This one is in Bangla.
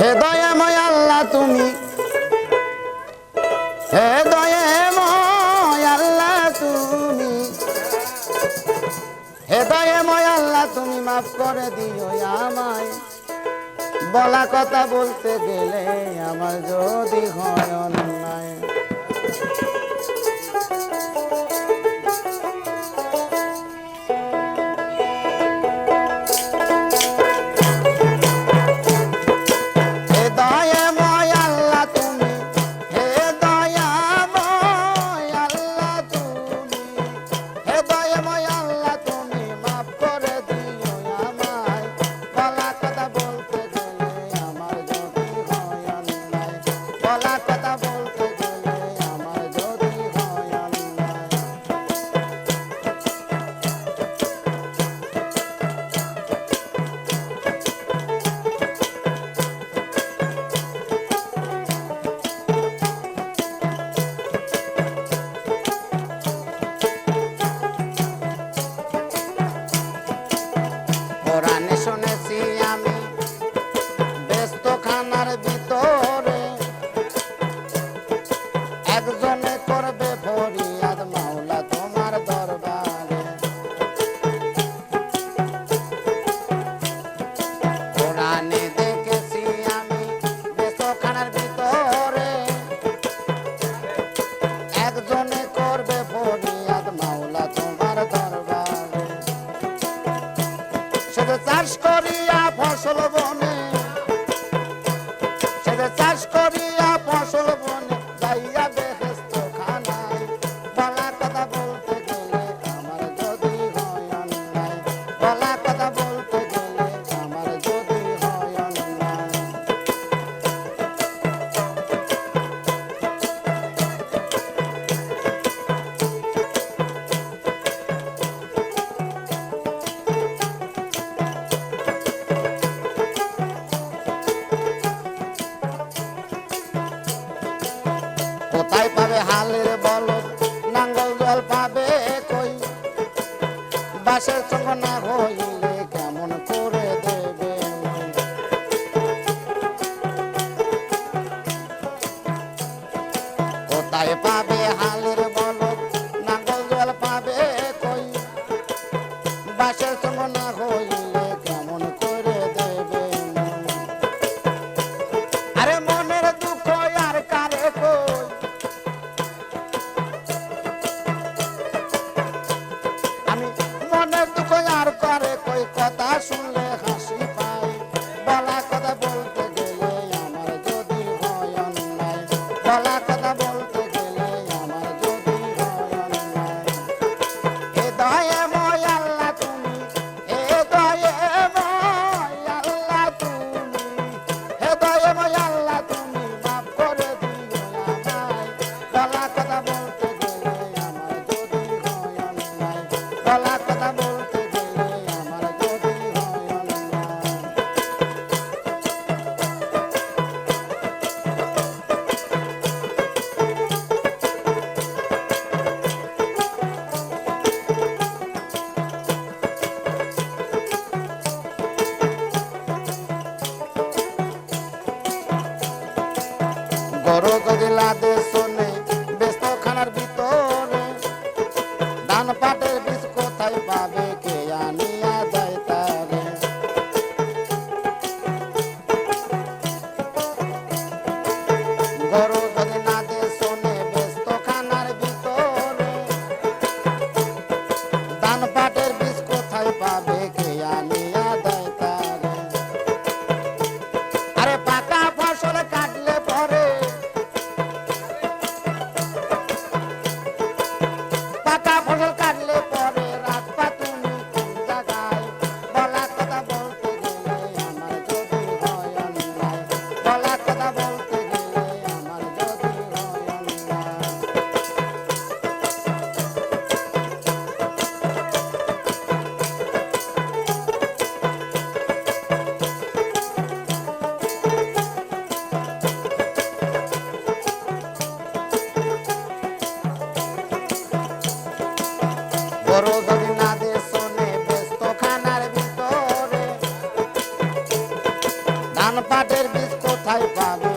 হে দয়াময় আল্লাহ তুমি। হে দয়াময় আল্লাহ তুমি। হে দয়াময় আল্লাহ তুমি মাফ করে দিও আমায়। বলা কথা বলতে গেলে আমার যদি হয় অন্যায়। Love Solomon. হালের বল নাঙ্গল জল পাবে কই? বাসের সঙ্গ না হইলে কেমন কোথায় পাবে হাল zapatos কোথায় পাবে?